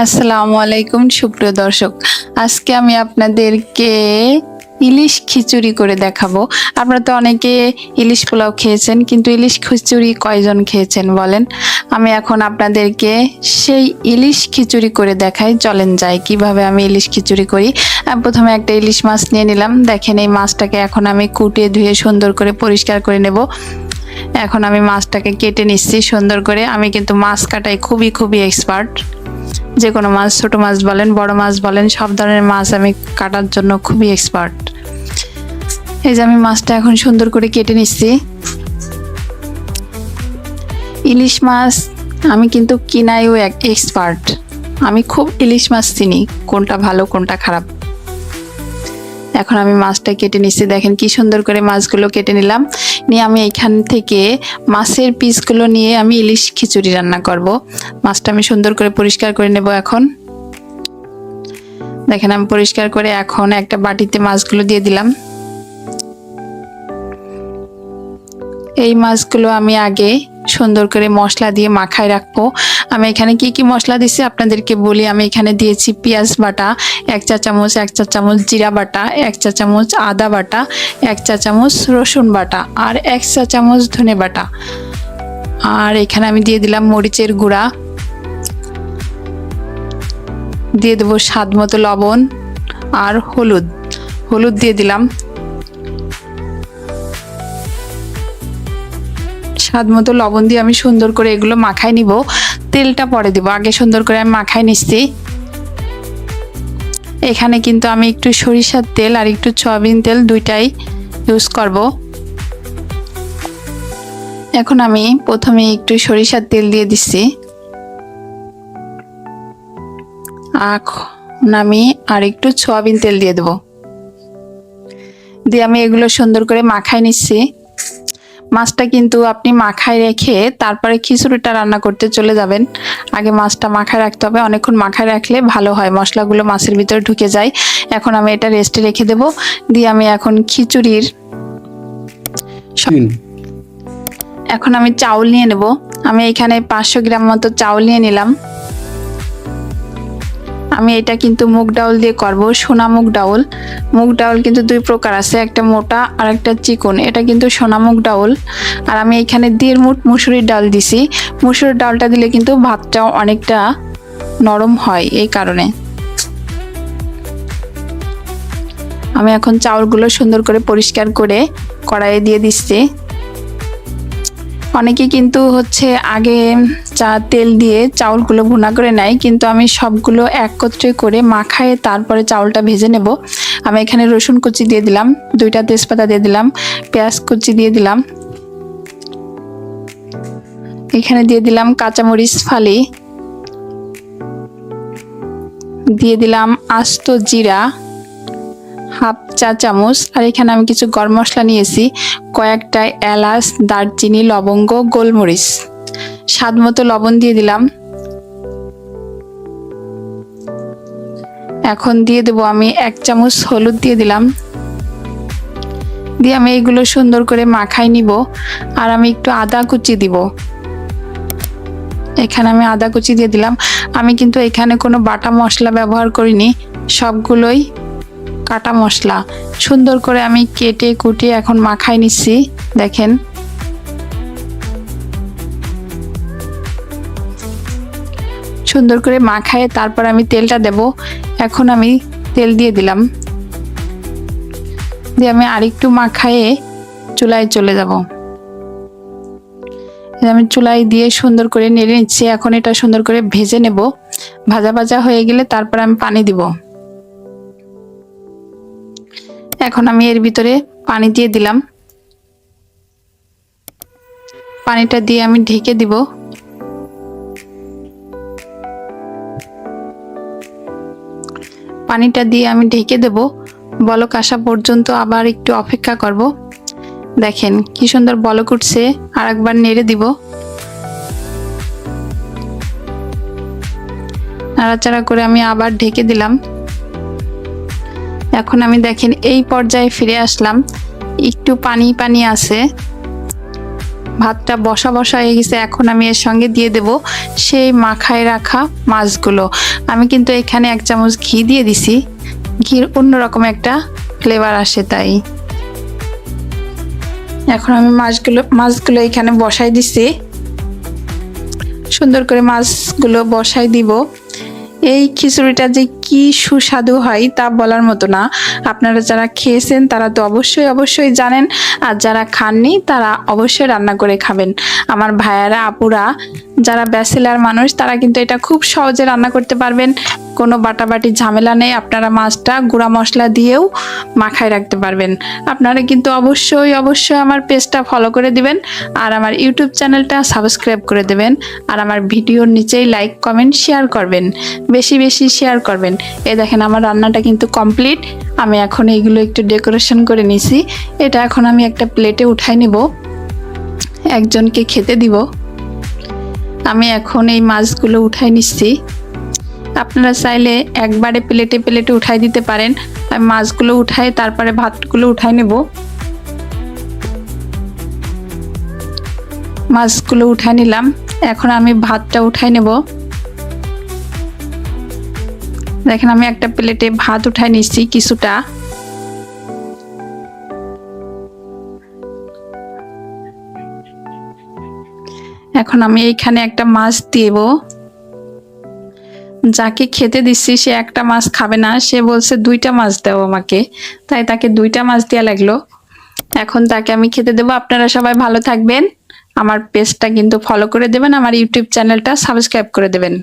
আসসালামু আলাইকুম, সুপ্রিয় দর্শক। আজকে আমি আপনাদেরকে ইলিশ খিচুড়ি করে দেখাবো। আপনারা তো অনেকে ইলিশ পোলাও খেয়েছেন, কিন্তু ইলিশ খিচুড়ি কয়জন খেয়েছেন বলেন? আমি এখন আপনাদেরকে সেই ইলিশ খিচুড়ি করে দেখাই। চলেন যাই, কীভাবে আমি ইলিশ খিচুড়ি করি। প্রথমে একটা ইলিশ মাছ নিয়ে নিলাম। দেখেন, এই মাছটাকে এখন আমি কুটিয়ে ধুয়ে সুন্দর করে পরিষ্কার করে নেব। এখন আমি মাছটাকে কেটে নিচ্ছি সুন্দর করে। আমি কিন্তু মাছ কাটাই খুবই খুবই এক্সপার্ট যে কোনো মাছ, ছোট মাছ বলেন, বড় মাছ বলেন, সব ধরনের মাছ আমি কাটার জন্য খুবই এক্সপার্ট এই যে আমি মাছটা এখন সুন্দর করে কেটে নিচ্ছি। ইলিশ মাছ আমি কিন্তু কিনাইও এক এক্সপার্ট আমি খুব ইলিশ মাছ চিনি, কোনটা ভালো, কোনটা খারাপ। এখন আমি মাছটা কেটে নিচ্ছি। দেখেন কি সুন্দর করে মাছগুলো কেটে নিলাম। নিয়ে আমি এইখান থেকে মাছের পিসগুলো নিয়ে আমি ইলিশ খিচুড়ি রান্না করব। মাছটা আমি সুন্দর করে পরিষ্কার করে নেব এখন। দেখেন আমি পরিষ্কার করে এখন একটা বাটিতে মাছগুলো দিয়ে দিলাম। এই মাছগুলো আমি আগে সুন্দর করে মশলা দিয়ে মাখায় রাখব। আমি এখানে কি কি মশলা দিচ্ছি আপনাদেরকে বলি। আমি এখানে দিয়েছি পেঁয়াজ বাটা, এক চা চামচ, এক চা চামচ জিরা বাটা, এক চা চামচ আদা বাটা, এক চা চামচ রসুন বাটা আর এক চা চামচ ধনে বাটা। আর এখানে আমি দিয়ে দিলাম মরিচের গুঁড়া। দিয়ে দেবো স্বাদ মতো লবণ আর হলুদ। হলুদ দিয়ে দিলাম। স্বাদ মতো লবণ দিয়ে আমি সুন্দর করে এগুলো মাখায় নিব। তেলটা পরে দিব, আগে সুন্দর করে আমি মাখায় নিচ্ছি। এখানে কিন্তু আমি একটু সরিষার তেল আর একটু সয়াবিন তেল দুইটাই ইউজ করব। এখন আমি প্রথমে একটু সরিষার তেল দিয়ে দিচ্ছি। এখন আমি আর একটু সয়াবিন তেল দিয়ে দেবো। দিয়ে আমি এগুলো সুন্দর করে মাখায় নিচ্ছি। মাছটা কিন্তু আপনি মাখায় রেখে তারপরে খিচুড়িটা রান্না করতে চলে যাবেন। আগে মাছটা মাখায় রাখতে হবে অনেকক্ষণ মাখায় রাখলে ভালো হয় মশলাগুলো মাছের ভিতরে ঢুকে যায়। এখন আমি এটা রেস্টে রেখে দেব। দিয়ে আমি এখন খিচুড়ির এখন আমি চাউল নিয়ে নেব। আমি এখানে পাঁচশো গ্রাম মতো চাউল নিয়ে নিলাম। আমি এটা কিন্তু মুগ ডাউল দিয়ে করব, সোনা মুগ ডাউল। মুগ ডাউল কিন্তু দুই প্রকার আছে, একটা মোটা আর একটা চিকন। এটা কিন্তু সোনা মুগ ডাউল। আর আমি এখানে দেড় মুঠ মুসুরির ডাল দিছি। মুসুরির ডালটা দিলে কিন্তু ভাতটা অনেকটা নরম হয় এই কারণে। আমি এখন চাউলগুলো সুন্দর করে পরিষ্কার করে কড়াইয়ে দিয়ে দিচ্ছি। অনেকে কিন্তু হচ্ছে আগে চা, তেল দিয়ে চাউলগুলো ভুনা করে নেয়, কিন্তু আমি সবগুলো একত্রে করে মাখায় তারপরে চাউলটা ভেজে নেব। আমি এখানে রসুন কুচি দিয়ে দিলাম, দুইটা তেজপাতা দিয়ে দিলাম, পেঁয়াজ কুচি দিয়ে দিলাম। এখানে দিয়ে দিলাম কাঁচামরিচ ফালি। দিয়ে দিলাম আস্ত জিরা। চা চামচ, আর এখানে আমি কিছু গরম মশলা নিয়েছি, কয়েকটা এলাচ, দারচিনি, লবঙ্গ, গোলমরিচ। স্বাদ মতো লবণ দিয়ে দিলাম। এখন দিয়ে দেবো আমি এক চামচ হলুদ দিয়ে দিলাম। দিয়ে আমি এইগুলো সুন্দর করে মাখাই নিব, আর আমি একটু আদা কুচি দিব। এখানে আমি আদা কুচি দিয়ে দিলাম। আমি কিন্তু এখানে কোনো বাটা মশলা ব্যবহার করিনি, সবগুলোই কাটা মশলা। সুন্দর করে আমি কেটে কুটিয়ে এখন মাখাই নিচ্ছি, দেখেন। সুন্দর করে মাখায় তারপর আমি তেলটা দেব। এখন আমি তেল দিয়ে দিলাম। দিয়ে আমি আরেকটু মাখায়ে চুলায় চলে যাব। আমি চুলায় দিয়ে সুন্দর করে নেড়ে নিচ্ছি। এখন এটা সুন্দর করে ভেজে নেব। ভাজা ভাজা হয়ে গেলে তারপর আমি পানি দিব। এখন আমি এর ভিতরে পানি দিয়ে দিলাম। পানিটা দিয়ে আমি ঢেকে দিব। পানিটা দিয়ে আমি ঢেকে দেব। বলক আসা পর্যন্ত আবার একটু অপেক্ষা করব। দেখেন কি সুন্দর বলক উঠছে আর একবার নেড়ে দিব। নাড়াচাড়া করে আমি আবার ঢেকে দিলাম। এখন আমি দেখেন এই পর্যায়ে ফিরে আসলাম। একটু পানি পানি আছে। ভাতটা বসা বসা হয়ে গেছে। এখন আমি এর সঙ্গে দিয়ে দেব সেই মাখায় রাখা মাছগুলো। আমি কিন্তু এখানে এক চামচ ঘি দিয়ে দিছি। ঘির অন্যরকম একটা ফ্লেভার আসে তাই। এখন আমি মাছগুলো মাছগুলো এখানে বসাই দিছি। সুন্দর করে মাছগুলো বসাই দিব। এই খিচুড়িটা যে কি সুস্বাদু হয় তা বলার মতো না। আপনারা যারা খেয়েছেন তারা তো অবশ্যই অবশ্যই জানেন। আর যারা খাননি তারা অবশ্যই রান্না করে খাবেন। আমার ভাইয়ারা, আপুরা যারা ব্যাচেলার মানুষ তারা কিন্তু এটা খুব সহজে রান্না করতে পারবেন। কোনো বাটাবাটি ঝামেলা নেই। আপনারা মাছটা গুঁড়া মশলা দিয়েও মাখায় রাখতে পারবেন। আপনারা কিন্তু অবশ্যই অবশ্যই আমার পেজটা ফলো করে দিবেন। আর আমার ইউটিউব চ্যানেলটা সাবস্ক্রাইব করে দেবেন। আর আমার ভিডিওর নিচেই লাইক কমেন্ট শেয়ার করবেন। বেশি বেশি শেয়ার করবেন। এই দেখেন, আমার রান্নাটা কিন্তু কমপ্লিট আমি এখন এইগুলো একটু ডেকোরেশন করে নিছি। এটা এখন আমি একটা প্লেটে উঠাই নিব। একজনকে খেতে দিব। আমি এখন এই মাছগুলো উঠাই নিচ্ছি। আপনারা চাইলে একবারে প্লেটে প্লেটে উঠাই দিতে পারেন। আমি মাছগুলো উঠাই, তারপরে ভাতগুলো উঠাই নেব। মাছগুলো উঠাই নিলাম। এখন আমি ভাতটা উঠাই নেব। দেখেন, আমি একটা প্লেটে ভাত উঠাই নিচ্ছি, কিছুটা। এখন আমি এইখানে একটা মাছ দেব। যাকে খেতে দিচ্ছি, সে একটা মাছ খাবে না, সে বলছে, দুইটা মাছ দাও আমাকে। তাই তাকে দুইটা মাছ দেওয়া লাগল। এখন তাকে আমি খেতে দেবো। আপনারা সবাই ভালো থাকবেন। আমার পেজটা কিন্তু ফলো করে দেবেন, আমার ইউটিউব চ্যানেলটা সাবস্ক্রাইব করে দেবেন।